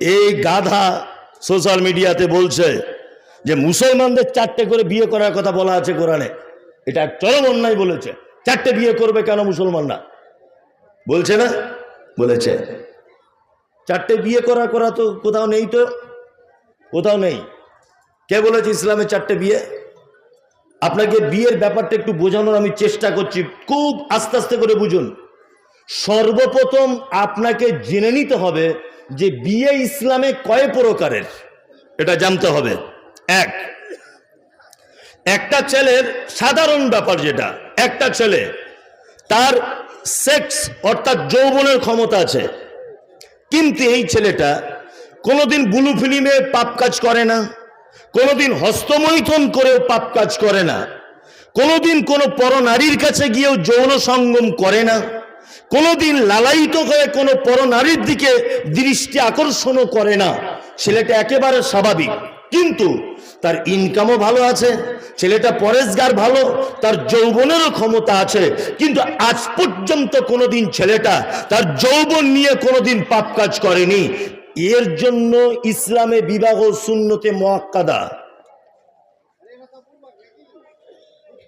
এই গাধা সোশ্যাল মিডিয়াতে বলছে যে মুসলমানদের চারটে করে বিয়ে করার কথা বলা আছে কোরআনে। এটা চরম অন্যায় বলেছে। চারটে বিয়ে করবে কেন মুসলমানরা? বলছে না? বলেছে। চারটে বিয়ে করা করা তো কোথাও নেই তো? কোথাও নেই। কে বলেছে ইসলামের চারটে বিয়ে? আপনাকে বিয়ের ব্যাপারটা একটু বোঝানোর আমি চেষ্টা করছি। খুব আস্তে আস্তে করে বুঝুন। সর্বপ্রথম আপনাকে জেনে নিতে হবে যে বিয়ে ইসলামে কয় প্রকারের? এটা জানতে হবে। এক, একটা ছেলের সাধারণ ব্যাপার যেটা, একটা ছেলে, তার সেক্স অর্থাৎ যৌবনের ক্ষমতা আছে। কিন্তু এই ছেলেটা কোনোদিন বুলু ফিল্মে পাপ কাজ করে না, কোনোদিন হস্তমৈথন করেও পাপ কাজ করে না, কোনোদিন কোনো পরনারীর কাছে গিয়েও যৌন সঙ্গম করে না কোনোদিন লালায়িত হয়ে কোনো পরনারীর দিকে দৃষ্টি আকর্ষণও করে না। ছেলেটা একেবারে স্বাভাবিক। কিন্তু তার ইনকামও ভালো আছে, ছেলেটা পরেশগার ভালো, তার যৌবনেরও ক্ষমতা আছে। কিন্তু আজ পর্যন্ত কোনোদিন ছেলেটা তার যৌবন নিয়ে কোনোদিন পাপ কাজ করেনি। এর জন্য ইসলামে বিবাহ শূন্যতে মোয়াক্কাদা।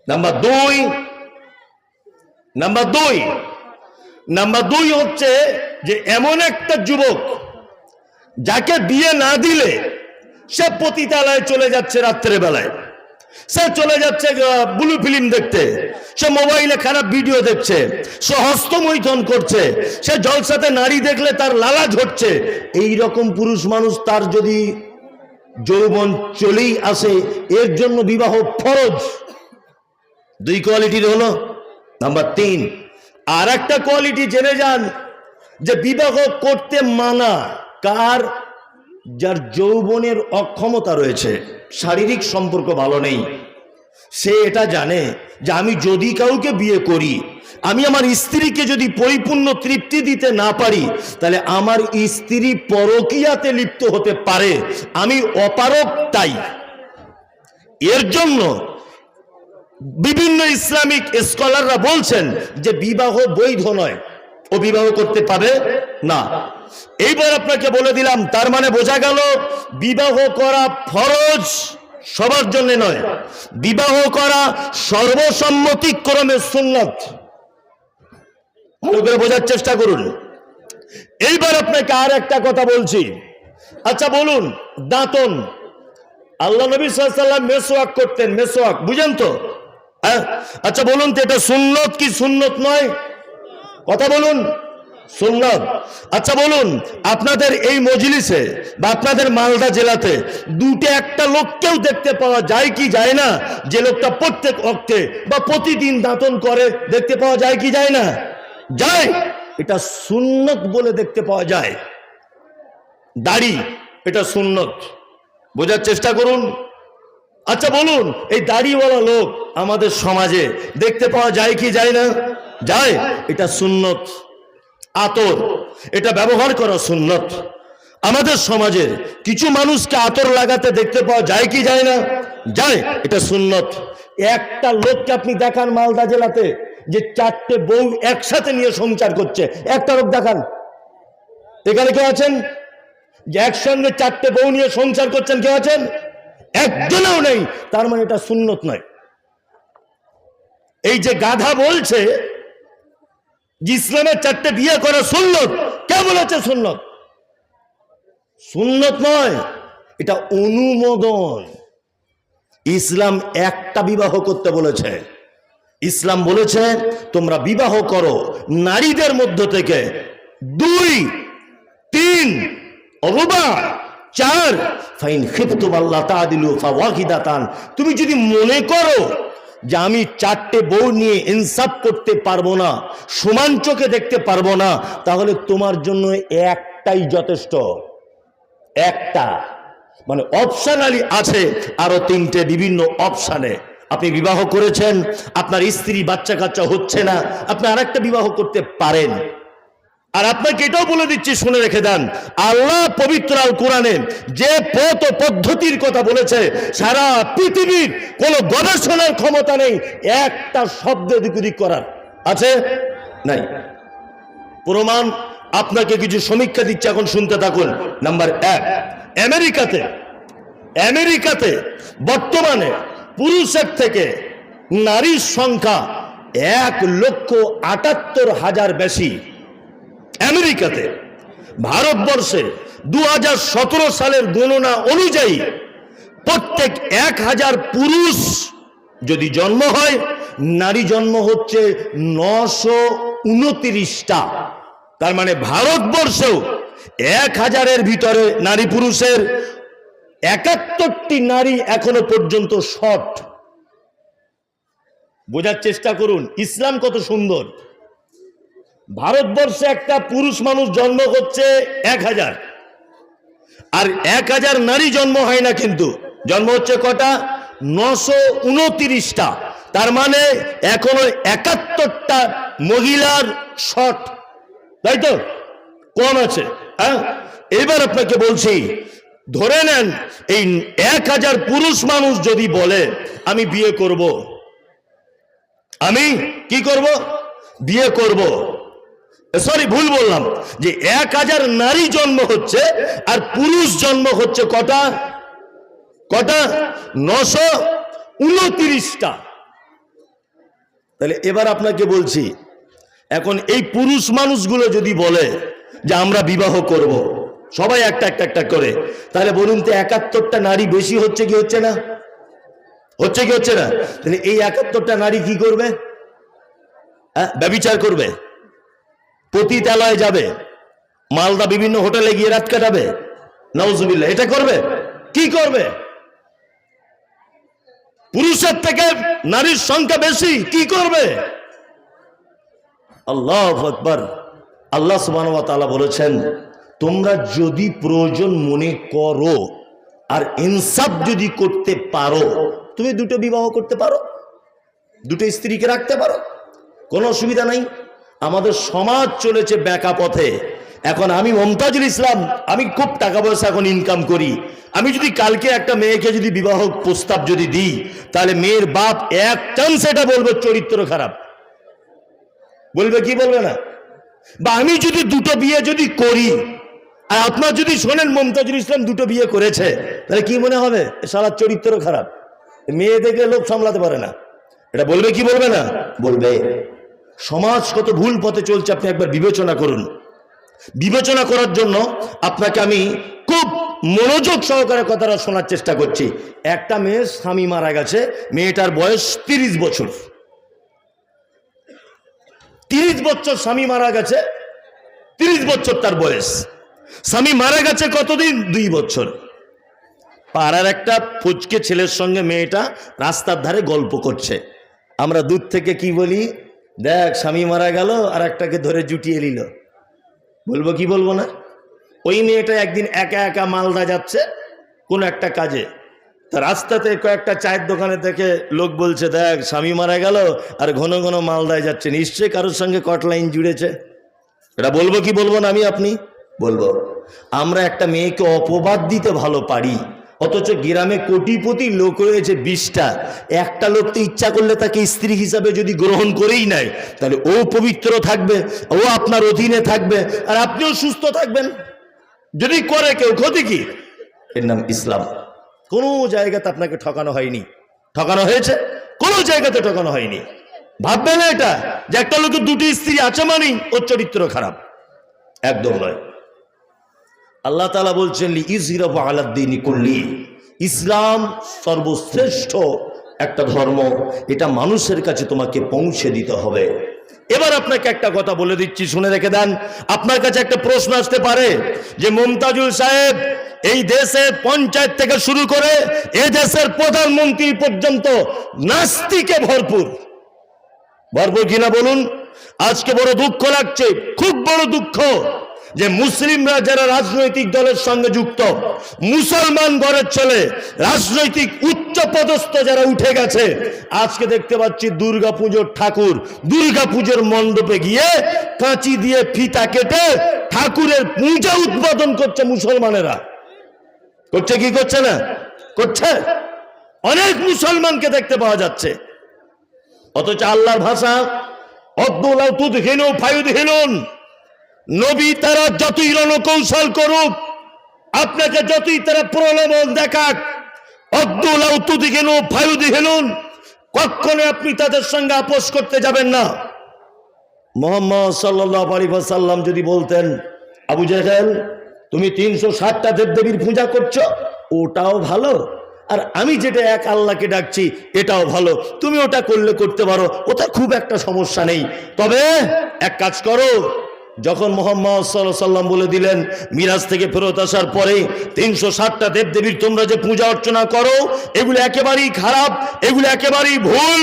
নাম্বার দুই নাম্বার দুই নাম্বার দুই হচ্ছে যে এমন একটা যুবক যাকে বিয়ে না দিলে সে পতিতালয়ে চলে যাচ্ছে রাত্রে বেলায়। সে চলে যাচ্ছে ব্লু ফিল্ম দেখতে। সে মোবাইলে খারাপ ভিডিও দেখছে। সে হস্তমৈথন করছে। সে জলসাতে নারী দেখলে তার লালা ঝরছে। এই রকম পুরুষ মানুষ তার যদি যৌবন চলেই আসে, এর জন্য বিবাহ ফরজ। দুই কোয়ালিটির হলো। নাম্বার তিন আর একটা কোয়ালিটি জেনে যান যে বিবাহ করতে মানা কার, যার যৌবনের অক্ষমতা রয়েছে, শারীরিক সম্পর্ক ভালো নেই। সে এটা জানে যে আমি যদি কাউকে বিয়ে করি, আমি আমার স্ত্রীকে যদি পরিপূর্ণ তৃপ্তি দিতে না পারি, তাহলে আমার স্ত্রী পরকিয়াতে লিপ্ত হতে পারে। আমি অপারক তাই। এর জন্য বিভিন্ন ইসলামিক স্কলাররা বলছেন যে বিবাহ বৈধ নয়। ও বিবাহ করতে পারে না। এইবার আপনাকে বলে দিলাম, তার মানে বোঝা গেল বিবাহ করা ফরজ সবার জন্য নয়। বিবাহ করা সর্বসম্মতিক্রমে সুন্নত। বোঝার চেষ্টা করুন। এইবার আপনাকে আর একটা কথা বলছি। আচ্ছা বলুন, দাঁতন। আল্লাহ নবী সাল্লাম মেসোয়াক করতেন মেসোয়াক বুঝেন তো? হ্যাঁ আচ্ছা বলুন তো, এটা সুন্নত কি সুন্নত নয়? কথা বলুন। সুন্নত। আচ্ছা বলুন, আপনাদের এই মজলিসে বা আপনাদের মালদা জেলাতে দুটো একটা লোককেও দেখতে পাওয়া যায় কি যায় না? যে লোকটা প্রত্যেক অক্টে বা প্রতিদিন দাঁতন করে, দেখতে পাওয়া যায় কি যায় না? যায়। এটা সুন্নত বলে দেখতে পাওয়া যায়। দাড়ি, এটা সুন্নত। বোঝার চেষ্টা করুন। আচ্ছা বলুন, এই দাড়িওয়ালা লোক আমাদের সমাজে দেখতে পাওয়া যায় কি যায় না? যায়। এটা সুন্নত, আতর। এটা ব্যবহার করা সুন্নত। আমাদের সমাজের কিছু মানুষকে আতর লাগাতে দেখতে পাওয়া যায় কি যায় না? যায়। এটা সুন্নত। একটা লোককে আপনি দেখান মালদা জেলাতে যে চারটে বউ একসাথে নিয়ে সংসার করছে। একটা লোক দেখান। এখানে কেউ আছেন? যে একসঙ্গে চারটে বউ নিয়ে সংসার করছেন কেউ আছেন? একজনেও নেই, তার মানে এটা সুন্নত নয়। এই যে গাধা বলছে ইসলামের চারটে বিয়ে করা সুন্নত, কে বলেছে সুন্নত? সুন্নত নয়, এটা অনুমোদন। ইসলাম একটা বিবাহ করতে বলেছে। ইসলাম বলেছে, তোমরা বিবাহ করো নারীদের মধ্য থেকে। দুই, তিন অরুবা চার। ফাইন খিপ্তুম আল্লাহ তাদিলু ফাওয়াহিদাতান। তুমি যদি মনে করো যে আমি চারটে বউ নিয়ে ইনসাফ করতে পারব না, সমান চোখে দেখতে পারব না, তাহলে তোমার জন্য একটাই যথেষ্ট। একটা। মানে অপশনালি আছে আরও তিনটে বিভিন্ন অপশানে আপনি বিবাহ করেছেন, আপনার স্ত্রী বাচ্চা কাচ্চা হচ্ছে না, আপনি আরেকটা বিবাহ করতে পারেন। আর আপনাকে এটাও বলে দিচ্ছি, শুনে রেখে দেন। আল্লাহ পবিত্র আল কোরআনে যে পথ ও পদ্ধতির কথা বলেছে, সারা পৃথিবীর কোনো গবেষণার ক্ষমতা নেই, একটা শব্দ দিকুদিক করার। আছে? নাই। প্রমাণ, আপনাকে কিছু সমীক্ষা দিচ্ছে, এখন শুনতে থাকুন। নাম্বার এক, আমেরিকাতে আমেরিকাতে বর্তমানে পুরুষের থেকে নারীর সংখ্যা এক লক্ষ আটাত্তর হাজার বেশি। আমেরিকাতে ভারতবর্ষে দু হাজার সতেরো সালের গণনা অনুযায়ী প্রত্যেক এক হাজার পুরুষ যদি জন্ম হয়, নারী জন্ম হচ্ছে নশো উনত্রিশটা। তার মানে ভারতবর্ষেও এক হাজারের ভিতরে নারী পুরুষের একাত্তরটি নারী এখনও পর্যন্ত শট বোঝার চেষ্টা করুন, ইসলাম কত সুন্দর। ভারতবর্ষে একটা পুরুষ মানুষ জন্ম হচ্ছে এক হাজার। আর এক হাজার নারী জন্ম হয় না কিন্তু। জন্ম হচ্ছে কটা? নশো উনত্রিশটা। তার মানে এখনও একাত্তরটা মহিলার শট তাই তো? কম আছে হ্যাঁ? এবার আপনাকে বলছি, ধরে নেন, এই এক হাজার পুরুষ মানুষ যদি বলে, আমি বিয়ে করব। আমি কি করব? বিয়ে করব। সরি ভুল বললাম। যে এক হাজার নারী জন্ম হচ্ছে আর পুরুষ জন্ম হচ্ছে কটা? কটা? নশো উনত্রিশটা। তাহলে এবার আপনাকে বলছি, এখন এই পুরুষ মানুষগুলো যদি বলে যে আমরা বিবাহ করব। সবাই একটা একটা একটা করে, তাহলে বলুন তো একাত্তরটা নারী বেশি হচ্ছে কি হচ্ছে না? হচ্ছে কি হচ্ছে না? তাহলে এই একাত্তরটা নারী কি করবে? হ্যাঁ ব্যবিচার করবে। পতিতালয়ে যাবে। মালদা বিভিন্ন হোটেলে গিয়ে রাত কাটাবে। নওজুবিল্লা এটা করবে? কি করবে? পুরুষের থেকে নারীর সংখ্যা বেশি, কি করবে? আল্লাহ আকবর। আল্লাহ সুবান বলেছেন, তোমরা যদি প্রয়োজন মনে করো আর ইনসাফ যদি করতে পারো, তুমি দুটো বিবাহ করতে পারো, দুটো স্ত্রীকে রাখতে পারো, কোনো অসুবিধা নাই। আমাদের সমাজ চলেছে ব্যাকা পথে এখন আমি মমতাজুল ইসলাম, আমি খুব টাকা পয়সা এখন ইনকাম করি। আমি যদি কালকে একটা মেয়েকে যদি বিবাহ প্রস্তাব যদি দিই, তাহলে মেয়ের বাপ এক চান্স এটা বলবে, চরিত্র খারাপ। বলবে কি বলবে না? বা আমি যদি দুটো বিয়ে যদি করি, আর আপনার যদি শোনেন মমতাজুল ইসলাম দুটো বিয়ে করেছে, তাহলে কি মনে হবে? সারা চরিত্র খারাপ। মেয়ে দেখলে লোক সামলাতে পারে না। এটা বলবে কি বলবে না? বলবে। সমাজ কত ভুল পথে চলছে আপনি একবার বিবেচনা করুন। বিবেচনা করার জন্য আপনাকে আমি খুব মনোযোগ সহকারে কথাটা শোনার চেষ্টা করছি। একটা মেয়ের স্বামী মারা গেছে, মেয়েটার বয়স তিরিশ বছর। তিরিশ বছর স্বামী মারা গেছে, তিরিশ বছর তার বয়স। স্বামী মারা গেছে কতদিন? দুই বছর। পাড়ার একটা ফুচকে ছেলের সঙ্গে মেয়েটা রাস্তার ধারে গল্প করছে। আমরা দূর থেকে কি বলি? দেখ, স্বামী মারা গেল আর একটাকে ধরে জুটিয়ে নিল। বলব কি বলব না? ওই মেয়েটা একদিন একা একা মালদা যাচ্ছে, কোন একটা কাজে। তা রাস্তাতে কয়েকটা চায়ের দোকানে থেকে লোক বলছে, দেখ, স্বামী মারা গেল, আর ঘন ঘন মালদায় যাচ্ছে। নিশ্চয়ই কারোর সঙ্গে কট লাইন জুড়েছে। এটা বলব কি বলব না আমি, আপনি? বলব, আমরা একটা মেয়েকে অপবাদ দিতে ভালো পারি। অথচ গ্রামে কোটিপতি লোক রয়েছে বিশটা। একটা লোক তো ইচ্ছা করলে তাকে স্ত্রী হিসাবে যদি গ্রহণ করেই নেয়, তাহলে ও পবিত্র থাকবে, ও আপনার অধীনে থাকবে, আর আপনিও সুস্থ থাকবেন। যদি করে কেউ, ক্ষতি কি? এর নাম ইসলাম। কোনো জায়গাতে আপনাকে ঠকানো হয়নি। ঠকানো হয়েছে? কোনো জায়গাতে ঠকানো হয়নি। ভাববে না এটা, যে একটা লোকের দুটি স্ত্রী আছে মানেই ওর চরিত্র খারাপ। একদম নয়। আল্লাহ তালা বলছেন ইজহিরাব আলাদ্দিন করলি ইসলাম সর্বশ্রেষ্ঠ একটা ধর্ম, এটা মানুষের কাছে তোমাকে পৌঁছে দিতে হবে। এবার আপনাকে একটা কথা বলে দিচ্ছি, শুনে রেখে দেন। আপনার কাছে একটা প্রশ্ন আসতে পারে যে, মমতাজুল সাহেব, এই দেশের পঞ্চায়েত থেকে শুরু করে এ দেশের প্রধানমন্ত্রী পর্যন্ত নাস্তিকে ভরপুর। ভরপুর কিনা বলুন? আজকে বড় দুঃখ লাগছে, খুব বড় দুঃখ। যে মুসলিমরা যারা রাজনৈতিক দলের সঙ্গে যুক্ত, মুসলমান ঘরের ছেলে, রাজনৈতিক উচ্চ পদস্থ যারা উঠে গেছে, আজকে দেখতে পাচ্ছি দুর্গা পুজোর ঠাকুর দুর্গা পুজোর মণ্ডপে গিয়ে কাঁচি দিয়ে ফিতা কেটে ঠাকুরের পূজা উদ্বোধন করছে মুসলমানেরা। করছে কি করছে না? করছে? অনেক মুসলমানকে দেখতে পাওয়া যাচ্ছে। অথচ আল্লাহর ভাষা অদ্দুল তুদ হিনুন। নবী তারা যতই রণকৌশল করুক, আপনাকে যতই তারা প্রলোভন দেখাক অদ্দুল আউতুদি গেল ফায়ুদি হেলুন কখনো আপনি তাদের সঙ্গে আপোষ করতে যাবেন না। মোহাম্মদ সাল্লাহ আলী সাল্লাম যদি বলতেন, আবু জাহেল, তুমি তিনশো ষাটটা দেবদেবীর পূজা করছ, ওটাও ভালো, আর আমি যেটা এক আল্লাহকে ডাকছি, এটাও ভালো, তুমি ওটা করলে করতে পারো, ওটা খুব একটা সমস্যা নেই। তবে এক কাজ করো যখন মোহাম্মদ সাল্লাম বলে দিলেন, মিরাজ থেকে ফেরত আসার পরে তিনশো ষাটটা দেবদেবীর তোমরা যে পূজা অর্চনা করো, এগুলো একেবারেই খারাপ, এগুলো একেবারেই ভুল।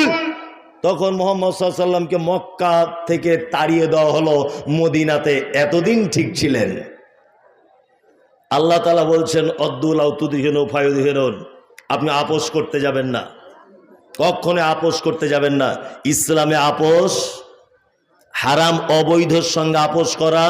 তখন মোহাম্মদ সাল্লামকে মক্কা থেকে তাড়িয়ে দেওয়া হলো, মদিনাতে এতদিন ঠিক ছিলেন। আল্লাহ তালা বলছেন, অদ্দুল আউতুদিহেন ফায়ুদিহেন আপনি আপোষ করতে যাবেন না। কখনো আপোষ করতে যাবেন না। ইসলামে আপোষ হারাম অবৈধর সঙ্গে আপোষ করা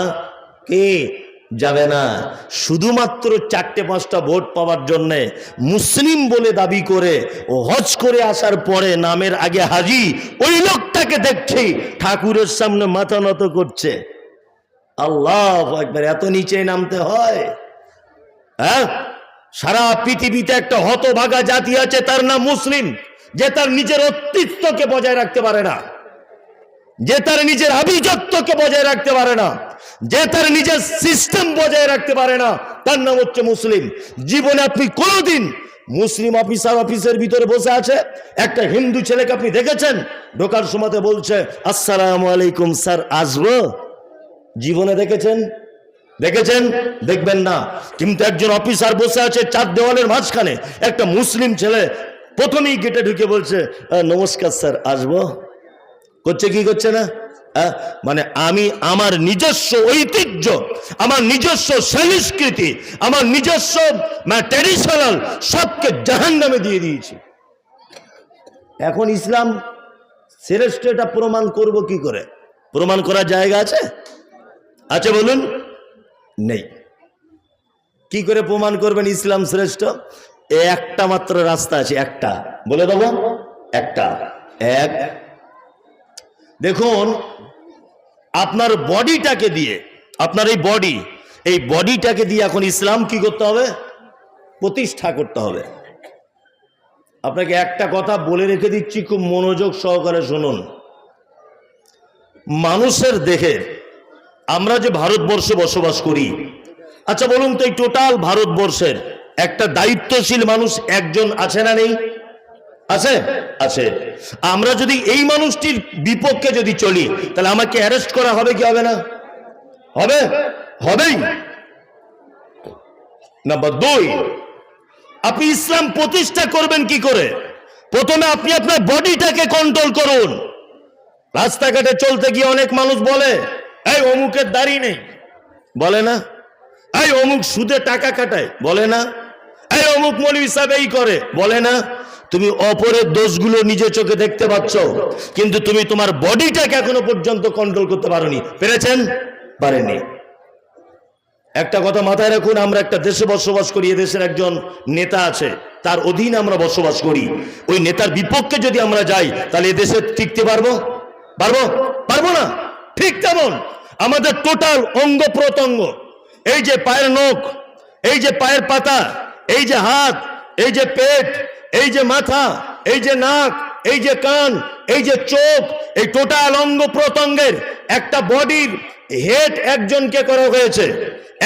কে? যাবে না। শুধুমাত্র চারটে, পাঁচটা ভোট পাওয়ার জন্যে মুসলিম বলে দাবি করে ও হজ করে আসার পরে নামের আগে হাজি ওই লোকটাকে দেখছি ঠাকুরের সামনে মাথা নত করছে। আল্লাহ একবার এত নিচে নামতে হয়। হ্যাঁ? সারা পৃথিবীতে একটা হতভাগা জাতি আছে, তার নাম মুসলিম, যে তার নিজের অস্তিত্বকে বজায় রাখতে পারে না। যে তার নিজের আভিজাত্যকে বজায় রাখতে পারে না যে তার নিজের সিস্টেম বজায় রাখতে পারে না তার নাম হচ্ছে মুসলিম। জীবনে আপনি কোনোদিন মুসলিম অফিসার অফিসের ভিতরে বসে আছে? একটা হিন্দু ছেলেকে আপনি দেখেছেন? ঢোকার সময়তে বলছে আসসালামু আলাইকুম স্যার আসব? জীবনে দেখেছেন? দেখেছেন? দেখবেন না। কিন্তু একজন অফিসার বসে আছে চার দেওয়ালের মাঝখানে। একটা মুসলিম ছেলে প্রথমেই গেটে ঢুকে বলছে "আহ, নমস্কার স্যার আসব? করছে কি করছে না? আহ, মানে আমি আমার নিজস্ব ঐতিহ্য আমার নিজস্ব সংস্কৃতি আমার নিজস্ব ট্র্যাডিশনাল সবকে জাহান নামে দিয়ে দিয়েছি। এখন ইসলাম শ্রেষ্ঠ এটা প্রমাণ করব কি করে? প্রমাণ করার জায়গা আছে? আছে বলুন? নেই। কি করে প্রমাণ করবেন ইসলাম শ্রেষ্ঠ? একটা মাত্র রাস্তা আছে একটা। বলে দেবো একটা। এক দেখুন, আপনার বডিটাকে দিয়ে, আপনার এই বডি, এই বডিটাকে দিয়ে এখন ইসলাম কি করতে হবে? প্রতিষ্ঠা করতে হবে। আপনাকে একটা কথা বলে রেখে দিচ্ছি, খুব মনোযোগ সহকারে শুনুন। মানুষের দেখে আমরা যে ভারতবর্ষে বসবাস করি আচ্ছা বলুন তো এই টোটাল ভারতবর্ষের একটা দায়িত্বশীল মানুষ একজন আছে না নেই? আছে? আছে। আমরা যদি এই মানুষটির বিপক্ষে যদি চলি, তাহলে আমাকে অ্যারেস্ট করা হবে কি হবে না? হবে? হবেই। নাম্বার দুই, আপনি ইসলাম প্রতিষ্ঠা করবেন কি করে? প্রথমে আপনি আপনার বডিটাকে কন্ট্রোল করুন। রাস্তাঘাটে চলতে গিয়ে অনেক মানুষ বলে, এই অমুকের দাড়ি নেই। বলে না। এই অমুক সুদে টাকা কাটায় বলে না। এই অমুক মৌলী এই করে। বলে না। তুমি অপরের দোষগুলো নিজে চোখে দেখতে পাচ্ছ, কিন্তু তুমি তোমার বডিটাকে এখনও পর্যন্ত কন্ট্রোল করতে পারোনি। পেরেছেন? পারেনি একটা কথা মাথায় রাখুন, আমরা একটা দেশে বসবাস করি দেশের একজন নেতা আছে, তার অধীনে আমরা বসবাস করি। ওই নেতার বিপক্ষে যদি আমরা যাই, তাহলে এ দেশে টিকতে পারব? পারব? পারব না? ঠিক তেমন। আমাদের টোটাল অঙ্গ প্রত্যঙ্গ, এই যে পায়ের নখ, এই যে পায়ের পাতা, এই যে হাত, এই যে পেট এই যে মাথা, এই যে নাক, এই যে কান, এই যে চোখ, এই টোটাল অঙ্গ প্রত্যঙ্গের একটা বডির হেড একজনকে করা হয়েছে,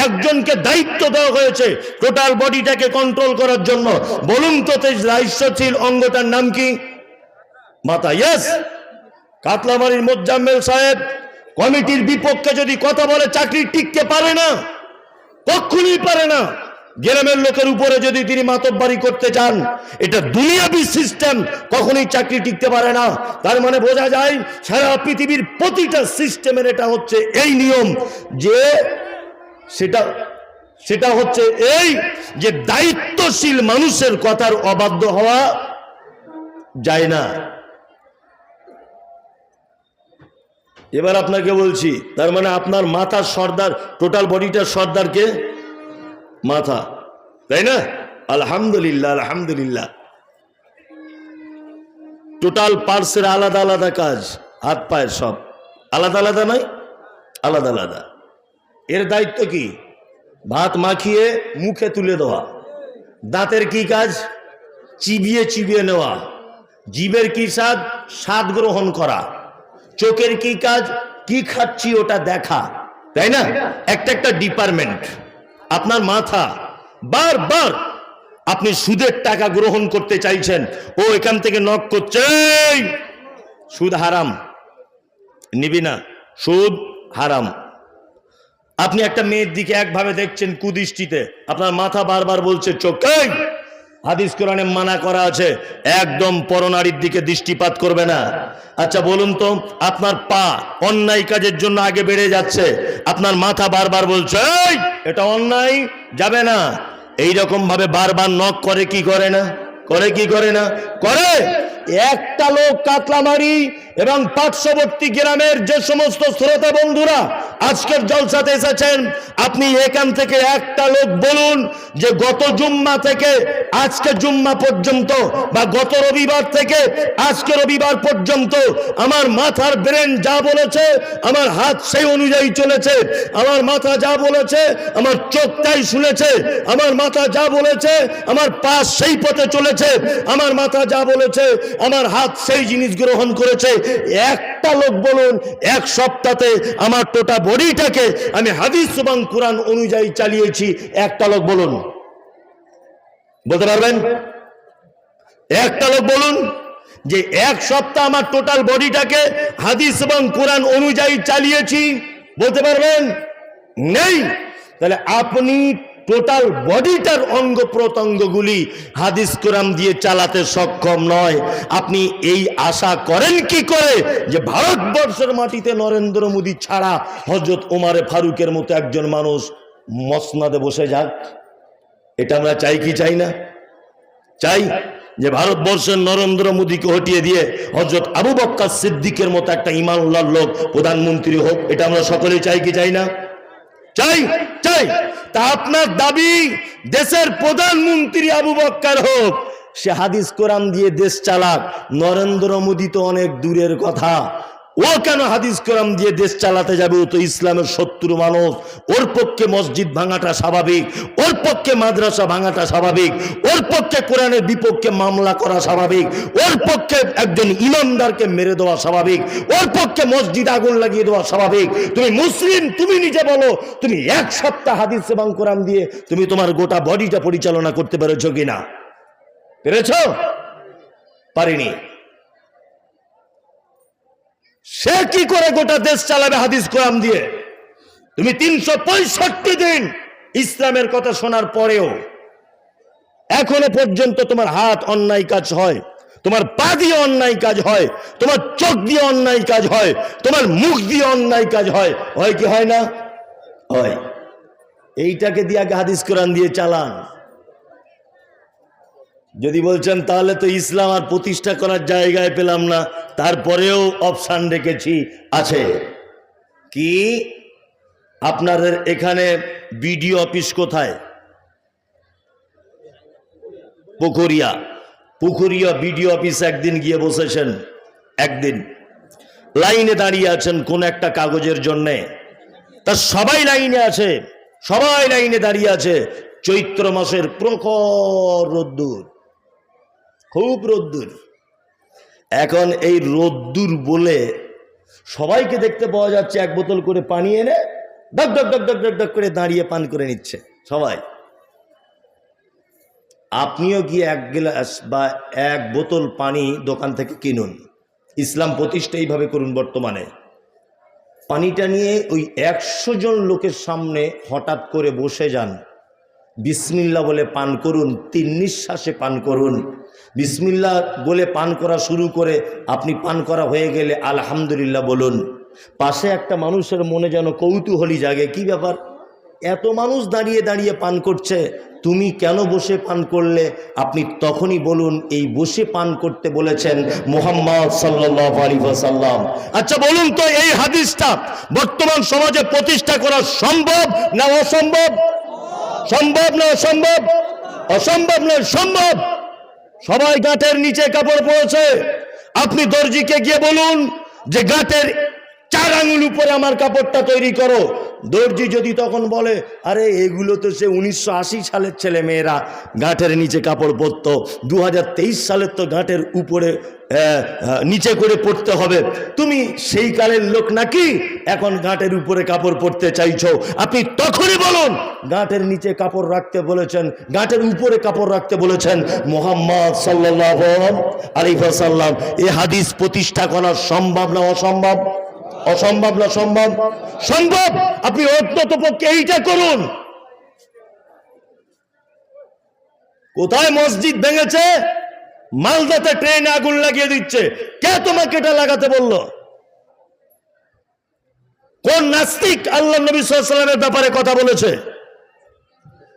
একজনকে দায়িত্ব দেওয়া হয়েছে টোটাল বডিটাকে কন্ট্রোল করার জন্য। বলুন তো দায়িত্বশীল অঙ্গটার নাম কি? মাথা ইয়েস কাতলামারির মোজ্জাম্মেল সাহেব, কমিটির বিপক্ষে যদি কথা বলে, চাকরি টিকতে পারে না, কখনই পারে না। গ্রামের লোকের উপরে যদি তিনি মাতব্বারি করতে চান, এটা দুনিয়াবি সিস্টেম কখনোই চাকরি টিকতে পারে না। তার মানে বোঝা যায়, সারা পৃথিবীর প্রতিটা সিস্টেমের এটা হচ্ছে এই নিয়ম যে সেটা সেটা হচ্ছে এই যে দায়িত্বশীল মানুষের কথার অবাধ্য হওয়া যায় না। এবার আপনাকে বলছি, তার মানে আপনার মাথার সর্দার টোটাল বডিটার সর্দারকে মাথা তাই না? আলহামদুলিল্লাহ আলহামদুলিল্লাহ। টোটাল পার্সের আলাদা আলাদা কাজ হাত পায়ের সব। আলাদা আলাদা নয় আলাদা আলাদা। এর দায়িত্ব কি? ভাত মাখিয়ে মুখে তুলে দেওয়া। দাঁতের কি কাজ? চিবিয়ে চিবিয়ে নেওয়া। জীবের কি স্বাদ? স্বাদ গ্রহণ করা। চোখের কি কাজ? কি খাচ্ছি ওটা দেখা। তাই না? একটা একটা ডিপার্টমেন্ট আপনার মাথা বারবার আপনি সুদের টাকা গ্রহণ করতে চাইছেন, ও এখান থেকে নক করছে সুদ হারাম, নিবি না, সুদ হারাম। আপনি একটা মেয়ের দিকে একভাবে দেখছেন কুদৃষ্টিতে, আপনার মাথা বারবার বলছে, চোখে হাদিস কোরআনে মানা করা আছে একদম পরনারীর দিকে দৃষ্টিপাত করবে না। আচ্ছা বলুন তো আপনার পা অন্যায় কাজের জন্য আগে বেড়ে যাচ্ছে আপনার মাথা বারবার বলছে "এই, এটা অন্যায় যাবে না। এই রকম ভাবে বারবার নখ করে কি করে না? করে কি করে না? করে। একটা লোক কাতলামারি এবং পার্শ্ববর্তী গ্রামের যে সমস্ত শ্রোতা বন্ধুরা আজকের জলসাতে এসেছেন। আপনি এখান থেকে একটা লোক বলুন যে গত জুম্মা থেকে আজকে জুম্মা পর্যন্ত বা গত রবিবার থেকে আজকে রবিবার পর্যন্ত আমার মাথার ব্রেন যা বলেছে, আমার হাত সেই অনুযায়ী চলেছে। আমার মাথা যা বলেছে, আমার চোখ তাই শুনেছে। আমার মাথা যা বলেছে, আমার পা সেই পথে চলেছে। আমার মাথা যা বলেছে, আমার হাত সেই জিনিস গ্রহণ করেছে। একটা লোক বলুন, এক সপ্তাহে আমার টোটা বডিটাকে আমি হাদিস সুবান কোরআন অনুযায়ী চালিয়েছি। একটা লোক বলুন। বলতে পারবেন? একটা লোক বলুন যে এক সপ্তাহ আমার টোটাল বডিটাকে হাদিস এবং কোরআন অনুযায়ী চালিয়েছি। বলতে পারবেন? নেই। তাহলে আপনি টোটাল বডিটার অঙ্গ প্রত্যঙ্গগুলি হাদিস কোরআন দিয়ে চালাতে সক্ষম নয়। আপনি এই আশা করেন কি করে যে ভারতবর্ষের মাটিতে নরেন্দ্র মোদী ছাড়া হজরত ওমারে ফারুকের মতো একজন মানুষ মসনাদে বসে যাক? এটা আমরা চাই কি চাই না? চাই যে ভারতবর্ষের নরেন্দ্র মোদীকে হটিয়ে দিয়ে হজরত আবু বক্কা সিদ্দিকের মতো একটা ইমানুল্লার লোক প্রধানমন্ত্রী হোক, এটা আমরা সকলেই চাই কি চাই না? চাই চাই। তা আপনার দাবি, দেশের প্রধানমন্ত্রী আবু বক্কার হোক, সে হাদিস কোরআন দিয়ে দেশ চালাক। নরেন্দ্র মোদী তো অনেক দূরের কথা। ও কেন হাদিস কোরআন দিয়ে দেশ চালাতে যাবে? ও তো ইসলামের শত্রু মানুষ। ওর পক্ষে মসজিদ ভাঙাটা স্বাভাবিক। ওর পক্ষে মাদ্রাসা ভাঙাটা স্বাভাবিক। ওর পক্ষে কোরআনের বিপক্ষে মামলা করা স্বাভাবিক। ওর পক্ষে একজন ইমানদারকে মেরে দেওয়া স্বাভাবিক। ওর পক্ষে মসজিদ আগুন লাগিয়ে দেওয়া স্বাভাবিক। তুমি মুসলিম, তুমি নিজে বলো, তুমি এক সপ্তাহ হাদিস এবং কোরআন দিয়ে তুমি তোমার গোটা বডিটা পরিচালনা করতে পেরেছ কিনা? পেরেছ? পারিনি। সে কি করে গোটা দেশ চালাবে হাদিস কোরআন দিয়ে? তুমি তিনশো পঁয়ষট্টি দিন ইসলামের কথা শোনার পরেও এখনও পর্যন্ত তোমার হাত অন্যায় কাজ হয়, তোমার পা দিয়ে অন্যায় কাজ হয়, তোমার চোখ দিয়ে অন্যায় কাজ হয়, তোমার মুখ দিয়ে অন্যায় কাজ হয় হয় কি হয় না? হয়। এইটাকে দিয়ে আগে হাদিস কোরআন দিয়ে চালান। যদি বলছেন, তাহলে তো ইসলাম আর প্রতিষ্ঠা করার জায়গায় পেলাম না, তারপরেও অপশান রেখেছি, আছে। কি? আপনাদের এখানে বিডিও অফিস কোথায়? পুকুরিয়া পুকুরিয়া বিডিও অফিস একদিন গিয়ে বসেছেন, একদিন। লাইনে দাঁড়িয়ে আছেন কোন একটা কাগজের জন্যে। তা সবাই লাইনে আছে, সবাই লাইনে দাঁড়িয়ে আছে। চৈত্র মাসের প্রখর রোদ্দুর। খুব রোদ্দুর। এখন এই রোদ্দুর বলে সবাইকে দেখতে পাওয়া যাচ্ছে এক বোতল করে পানি এনে ডক ডক ডক ডক ডক ডক করে দাঁড়িয়ে পান করে নিচ্ছে সবাই। আপনিও গিয়ে এক গ্লাস বা এক বোতল পানি দোকান থেকে কিনুন। ইসলাম প্রতিষ্ঠা এইভাবে করুন বর্তমানে। পানিটা নিয়ে ওই একশো জন লোকের সামনে হঠাৎ করে বসে যান। বিসমিল্লা বলে পান করুন, তিন নিঃশ্বাসে পান করুন। বিসমিল্লা বলে পান করা শুরু করে আপনি পান করা হয়ে গেলে আলহামদুলিল্লাহ বলুন। পাশে একটা মানুষের মনে যেন কৌতূহলী জাগে, কি ব্যাপার? এত মানুষ দাঁড়িয়ে দাঁড়িয়ে পান করছে, তুমি কেন বসে পান করলে? আপনি তখনই বলুন, এই বসে পান করতে বলেছেন মোহাম্মদ সাল্লাহ সাল্লাম আচ্ছা বলুন তো, এই হাদিসটা বর্তমান সমাজে প্রতিষ্ঠা করা সম্ভব না অসম্ভব? সম্ভব না অসম্ভব? অসম্ভব না সম্ভব? সবাই গাঁটের নিচে কাপড় পড়েছে আপনি দর্জিকে গিয়ে বলুন যে গাঁটের চার আঙুল উপরে আমার কাপড়টা তৈরি করো। দর্জি যদি তখন বলে, আরে, এগুলো তো সে উনিশশো আশি সালের ছেলে মেয়েরা গাঁটের নিচে কাপড় পরতো। দু সালের তো গাঁটের উপরে নিচে করে পড়তে হবে। তুমি সেই কালের লোক নাকি? এখন গাঁটের উপরে কাপড় পরতে চাইছো। আপনি তখনই বলুন গাঁটের নিচে কাপড় রাখতে বলেছেন গাঁটের উপরে কাপড় রাখতে বলেছেন। মোহাম্মদ সাল্লাহ আলিফাসাল্লাম এ হাদিস প্রতিষ্ঠা করা সম্ভব না অসম্ভব? অসম্ভব না সম্ভব? সম্ভব! আপনি অত্যত পক্ষে এইটা করুন। কোথায় মসজিদ ভেঙেছে? মালদাতে ট্রেনে আগুন লাগিয়ে দিচ্ছে। কে তোমাকে এটা লাগাতে বলল? কোন নাস্তিক আল্লাহ নবী ব্যাপারে কথা বলেছে?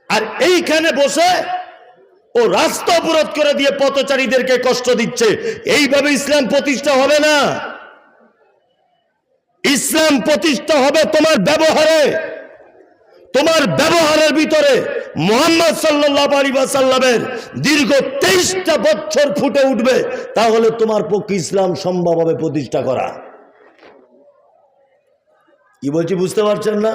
আর এইখানে বসে ও রাস্তা অবরোধ করে দিয়ে পথচারীদেরকে কষ্ট দিচ্ছে। এইভাবে ইসলাম প্রতিষ্ঠা হবে না। ইসলাম প্রতিষ্ঠা হবে তোমার ব্যবহারে। তোমার ব্যবহারের ভিতরে মোহাম্মদ সাল্লাহ আলী দীর্ঘ তেইশটা বছর ফুটে উঠবে, তাহলে তোমার পক্ষে ইসলাম সম্ভব হবে প্রতিষ্ঠা করা। কি বলছি বুঝতে পারছেন না?